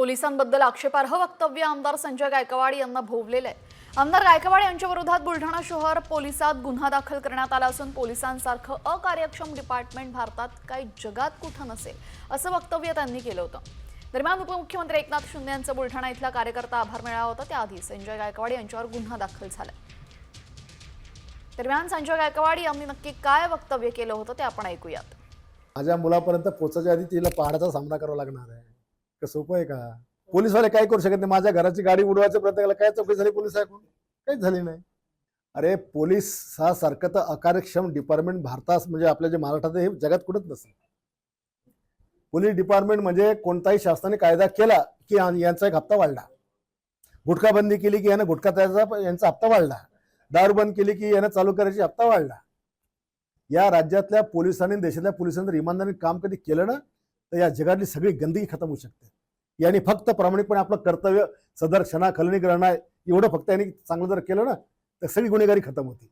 पोलिसांबद्दल आक्षेपार्ह वक्तव्य आमदार संजय गायकवाड यांना भोवलेलं आहे. आमदार गायकवाड यांच्या विरोधात बुलढाणा शहर पोलिसात गुन्हा दाखल करण्यात आला असून पोलिसांसारखं अकार्यक्षम डिपार्टमेंट भारतात काही जगात कुठं नसेल असं वक्तव्य त्यांनी केलं होतं. दरम्यान उपमुख्यमंत्री एकनाथ शिंदे यांचा बुलढाणा इथला कार्यकर्ता आभार मेळावा होता. त्याआधी संजय गायकवाड यांच्यावर गुन्हा दाखल झाला. दरम्यान संजय गायकवाड यांनी नक्की काय वक्तव्य केलं होतं ते आपण ऐकूयात. माझ्या मुलापर्यंत पोचायच्या आधी तिला पहाडाचा सामना करावा लागणार आहे. का सोपं आहे का? पोलीसवाले काय करू शकत नाही? माझ्या घराची गाडी उडवायचं प्रत्येकाला काय चौकशी झाली पोलीस ऐकून काहीच झाली नाही. अरे पोलीस हा सारखं तर अकार्यक्षम डिपार्टमेंट भारतात म्हणजे आपल्या जे महाराष्ट्रात हे जगात कुठंच नसेल. पोलीस डिपार्टमेंट म्हणजे कोणताही शासनाने कायदा केला की यांचा एक हप्ता वाढला. गुटखा बंदी केली की यानं गुटखा त्याचा यांचा हप्ता वाढला. दारू बंद केली की यानं चालू करायची हप्ता वाढला. या राज्यातल्या पोलिसांनी देशातल्या पोलिसांनी जर इमानदारीने काम कधी केलं ना तर या जगातली सगळी गंदगी खतम होऊ शकते. यांनी फक्त प्रामाणिकपणे आपलं कर्तव्य सदर क्षणा खलनी ग्रहण आहे. एवढं फक्त यांनी चांगलं जर केलं ना तर सगळी गुन्हेगारी खतम होती.